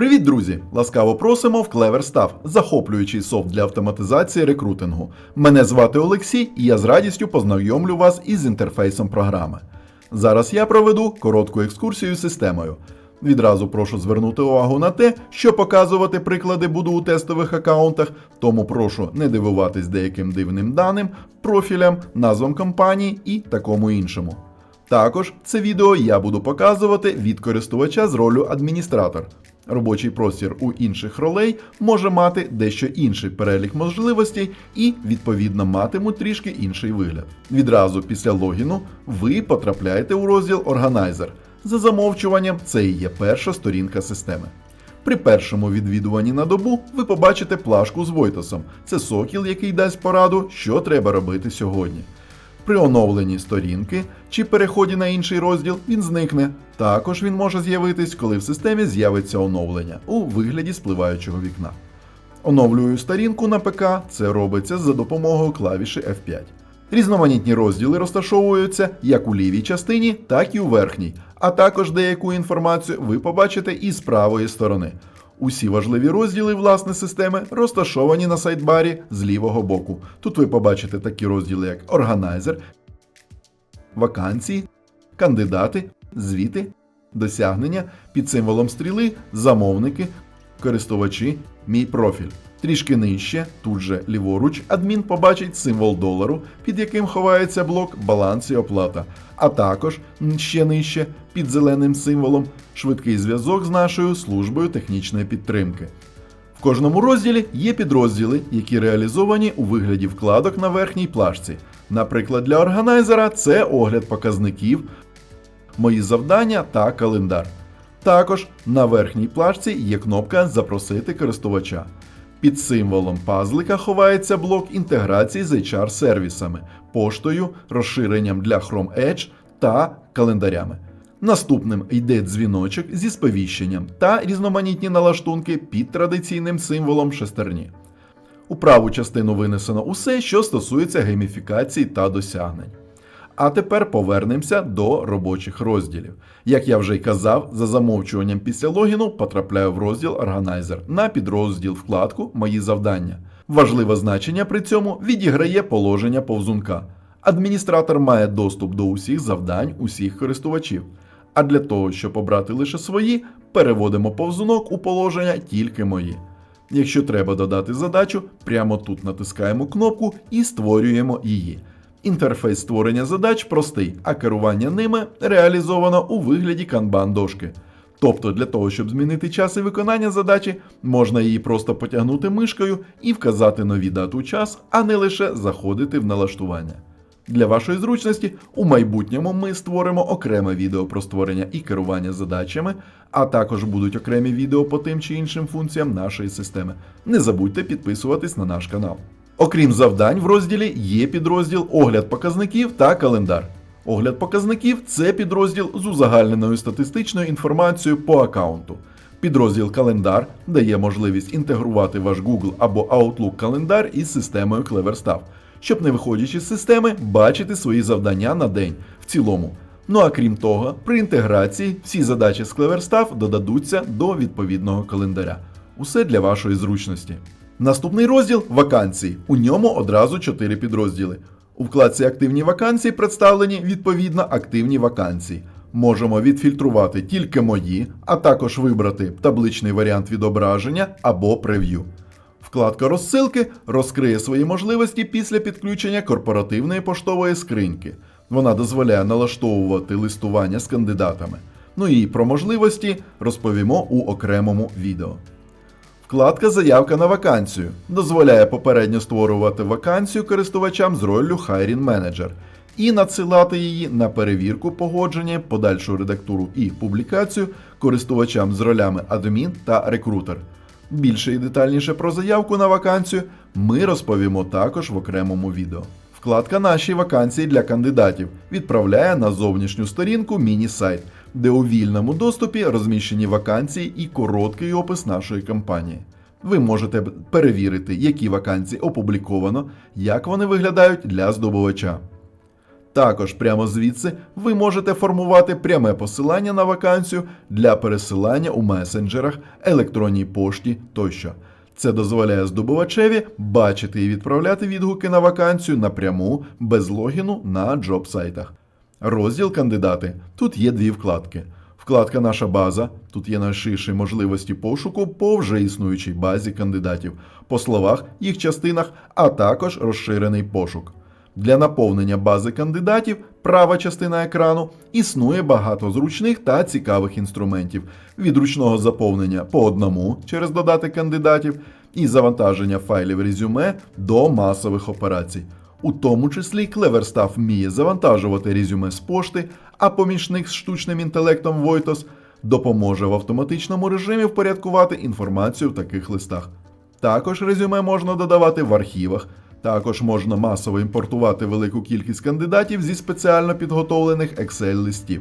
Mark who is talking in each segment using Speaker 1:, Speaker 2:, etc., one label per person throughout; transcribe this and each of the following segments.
Speaker 1: Привіт, друзі! Ласкаво просимо в CleverStaff, захоплюючий софт для автоматизації рекрутингу. Мене звати Олексій, і я з радістю познайомлю вас із інтерфейсом програми. Зараз я проведу коротку екскурсію системою. Відразу прошу звернути увагу на те, що показувати приклади буду у тестових аккаунтах, тому прошу не дивуватись деяким дивним даним, профілям, назвам компаній і такому іншому. Також це відео я буду показувати від користувача з ролю адміністратор. Робочий простір у інших ролей може мати дещо інший перелік можливостей і, відповідно, матимуть трішки інший вигляд. Відразу після логіну ви потрапляєте у розділ Organizer. За замовчуванням, це і є перша сторінка системи. При першому відвідуванні на добу ви побачите плашку з Войтосом. Це сокіл, який дасть пораду, що треба робити сьогодні. При оновленні сторінки чи переході на інший розділ він зникне. Також він може з'явитись, коли в системі з'явиться оновлення у вигляді спливаючого вікна. Оновлюю сторінку на ПК, це робиться за допомогою клавіші F5. Різноманітні розділи розташовуються як у лівій частині, так і у верхній, а також деяку інформацію ви побачите і з правої сторони. Усі важливі розділи власне системи розташовані на сайдбарі з лівого боку. Тут ви побачите такі розділи, як органайзер, вакансії, кандидати, звіти, досягнення під символом стріли, замовники, користувачі, мій профіль. Трішки нижче, тут же ліворуч, адмін побачить символ долару, під яким ховається блок баланс і оплата. А також ще нижче, під зеленим символом, швидкий зв'язок з нашою службою технічної підтримки. В кожному розділі є підрозділи, які реалізовані у вигляді вкладок на верхній плашці. Наприклад, для органайзера це огляд показників, мої завдання та календар. Також на верхній плашці є кнопка Запросити користувача. Під символом пазлика ховається блок інтеграції з HR-сервісами, поштою, розширенням для Chrome Edge та календарями. Наступним йде дзвіночок зі сповіщенням та різноманітні налаштунки під традиційним символом шестерні. У праву частину винесено усе, що стосується гейміфікації та досягнень. А тепер повернемося до робочих розділів. Як я вже й казав, за замовчуванням після логіну потрапляю в розділ Organizer на підрозділ вкладку Мої завдання. Важливе значення при цьому відіграє положення повзунка. Адміністратор має доступ до усіх завдань усіх користувачів. А для того, щоб обрати лише свої, переводимо повзунок у положення тільки мої. Якщо треба додати задачу, прямо тут натискаємо кнопку і створюємо її. Інтерфейс створення задач простий, а керування ними реалізовано у вигляді канбан-дошки. Тобто для того, щоб змінити час і виконання задачі, можна її просто потягнути мишкою і вказати нові дату час, а не лише заходити в налаштування. Для вашої зручності у майбутньому ми створимо окреме відео про створення і керування задачами, а також будуть окремі відео по тим чи іншим функціям нашої системи. Не забудьте підписуватись на наш канал. Окрім завдань в розділі є підрозділ Огляд показників та календар. Огляд показників це підрозділ з узагальненою статистичною інформацією по аккаунту. Підрозділ Календар дає можливість інтегрувати ваш Google або Outlook календар із системою CleverStaff, щоб не виходячи з системи, бачити свої завдання на день в цілому. Ну а крім того, при інтеграції всі задачі з CleverStaff додадуться до відповідного календаря. Усе для вашої зручності. Наступний розділ вакансії. У ньому одразу 4 підрозділи. У вкладці Активні вакансії представлені відповідно активні вакансії. Можемо відфільтрувати тільки мої, а також вибрати табличний варіант відображення або прев'ю. Вкладка розсилки розкриє свої можливості після підключення корпоративної поштової скриньки. Вона дозволяє налаштовувати листування з кандидатами. Ну і про можливості розповімо у окремому відео. Вкладка Заявка на вакансію дозволяє попередньо створювати вакансію користувачам з роллю Hiring Manager і надсилати її на перевірку погодження, подальшу редактуру і публікацію користувачам з ролями адмін та рекрутер. Більше і детальніше про заявку на вакансію ми розповімо також в окремому відео. Вкладка Наші вакансії для кандидатів відправляє на зовнішню сторінку міні-сайт, де у вільному доступі розміщені вакансії і короткий опис нашої компанії. Ви можете перевірити, які вакансії опубліковано, як вони виглядають для здобувача. Також прямо звідси ви можете формувати пряме посилання на вакансію для пересилання у месенджерах, електронній пошті тощо. Це дозволяє здобувачеві бачити і відправляти відгуки на вакансію напряму без логіну на джоб-сайтах. Розділ кандидати. Тут є дві вкладки. Вкладка Наша база. Тут є найширші можливості пошуку по вже існуючій базі кандидатів, по словах, їх частинах, а також розширений пошук. Для наповнення бази кандидатів права частина екрану існує багато зручних та цікавих інструментів від ручного заповнення по одному через додати кандидатів і завантаження файлів резюме до масових операцій. У тому числі Cleverstaff вміє завантажувати резюме з пошти, а помічник з штучним інтелектом Voitos допоможе в автоматичному режимі впорядкувати інформацію в таких листах. Також резюме можна додавати в архівах. Також можна масово імпортувати велику кількість кандидатів зі спеціально підготовлених Excel-листів.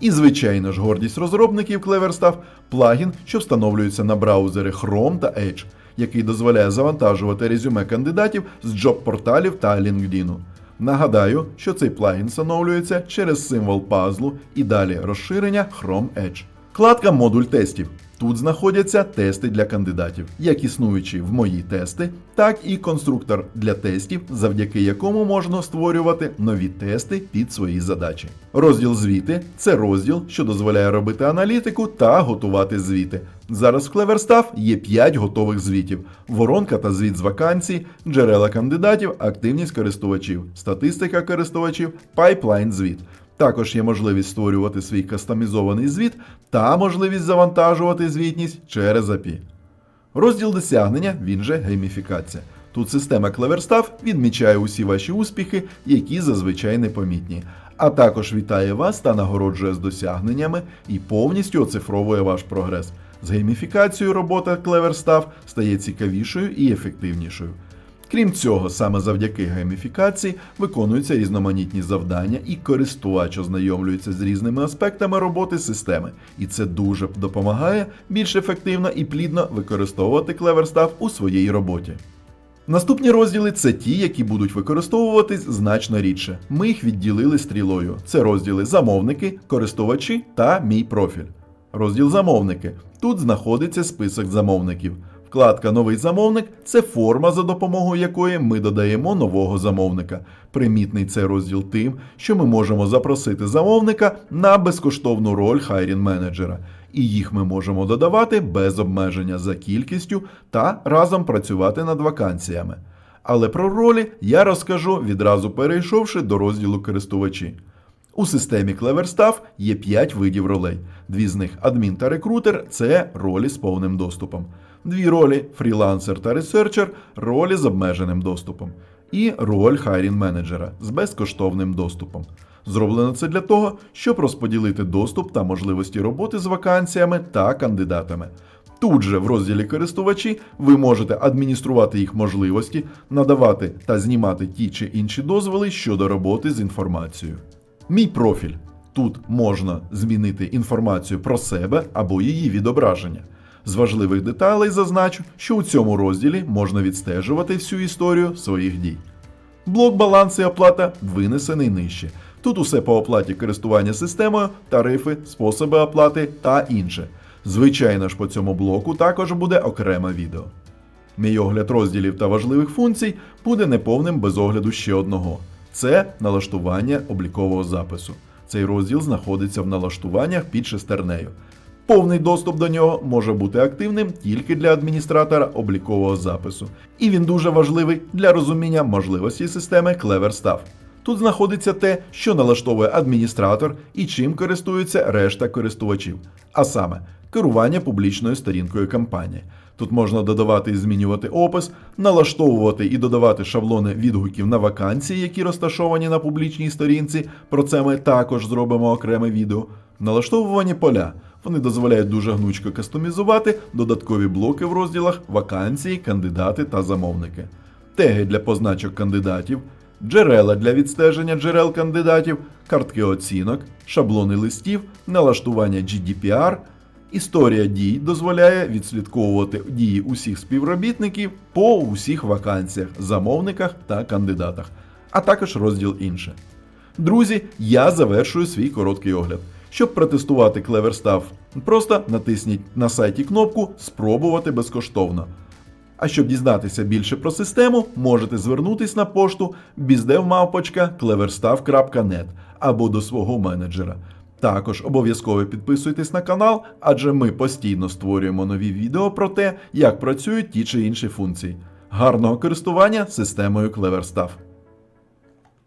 Speaker 1: І, звичайно ж, гордість розробників Cleverstaff – плагін, що встановлюється на браузери Chrome та Edge, який дозволяє завантажувати резюме кандидатів з джоб-порталів та LinkedIn. Нагадаю, що цей плагін встановлюється через символ пазлу і далі розширення Chrome Edge. Вкладка модуль тестів. Тут знаходяться тести для кандидатів, як існуючі в мої тести, так і конструктор для тестів, завдяки якому можна створювати нові тести під свої задачі. Розділ звіти це розділ, що дозволяє робити аналітику та готувати звіти. Зараз в Cleverstaff є 5 готових звітів: воронка та звіт з вакансій, джерела кандидатів, активність користувачів, статистика користувачів, пайплайн звіт. Також є можливість створювати свій кастомізований звіт та можливість завантажувати звітність через API. Розділ досягнення, він же гейміфікація. Тут система Cleverstaff відмічає усі ваші успіхи, які зазвичай непомітні, а також вітає вас та нагороджує з досягненнями і повністю оцифровує ваш прогрес. З гейміфікацією робота Cleverstaff стає цікавішою і ефективнішою. Крім цього, саме завдяки гейміфікації виконуються різноманітні завдання, і користувач ознайомлюється з різними аспектами роботи системи, і це дуже допомагає більш ефективно і плідно використовувати Cleverstaff у своїй роботі. Наступні розділи це ті, які будуть використовуватись значно рідше. Ми їх відділили стрілою. Це розділи замовники, користувачі та мій профіль. Розділ замовники. Тут знаходиться список замовників. Вкладка Новий замовник це форма, за допомогою якої ми додаємо нового замовника. Примітний цей розділ тим, що ми можемо запросити замовника на безкоштовну роль хайрін менеджера, і їх ми можемо додавати без обмеження за кількістю та разом працювати над вакансіями. Але про ролі я розкажу відразу перейшовши до розділу користувачі. У системі Cleverstaff є 5 видів ролей. Дві з них адмін та рекрутер це ролі з повним доступом. Дві ролі фрілансер та ресерчер ролі з обмеженим доступом. І роль хайрін менеджера з безкоштовним доступом. Зроблено це для того, щоб розподілити доступ та можливості роботи з вакансіями та кандидатами. Тут же в розділі користувачі ви можете адмініструвати їх можливості, надавати та знімати ті чи інші дозволи щодо роботи з інформацією. Мій профіль. Тут можна змінити інформацію про себе або її відображення. З важливих деталей зазначу, що у цьому розділі можна відстежувати всю історію своїх дій. Блок баланс і оплата винесений нижче. Тут усе по оплаті користування системою, тарифи, способи оплати та інше. Звичайно ж, по цьому блоку також буде окреме відео. Мій огляд розділів та важливих функцій буде неповним без огляду ще одного. Це налаштування облікового запису. Цей розділ знаходиться в налаштуваннях під шестернею. Повний доступ до нього може бути активним тільки для адміністратора облікового запису, і він дуже важливий для розуміння можливості системи Cleverstaff. Тут знаходиться те, що налаштовує адміністратор і чим користуються решта користувачів, а саме керування публічною сторінкою кампанії. Тут можна додавати і змінювати опис, налаштовувати і додавати шаблони відгуків на вакансії, які розташовані на публічній сторінці. Про це ми також зробимо окреме відео. Налаштовувані поля. Вони дозволяють дуже гнучко кастомізувати додаткові блоки в розділах вакансії, кандидати та замовники, теги для позначок кандидатів, джерела для відстеження джерел кандидатів, картки оцінок, шаблони листів, налаштування GDPR. Історія дій дозволяє відслідковувати дії усіх співробітників по усіх вакансіях, замовниках та кандидатах, а також розділ інше. Друзі, я завершую свій короткий огляд. Щоб протестувати CleverStaff, просто натисніть на сайті кнопку Спробувати безкоштовно. А щоб дізнатися більше про систему, можете звернутись на пошту bizdevmavpochka.cleverstaff.net або до свого менеджера. Також обов'язково підписуйтесь на канал, адже ми постійно створюємо нові відео про те, як працюють ті чи інші функції. Гарного користування системою CleverStaff!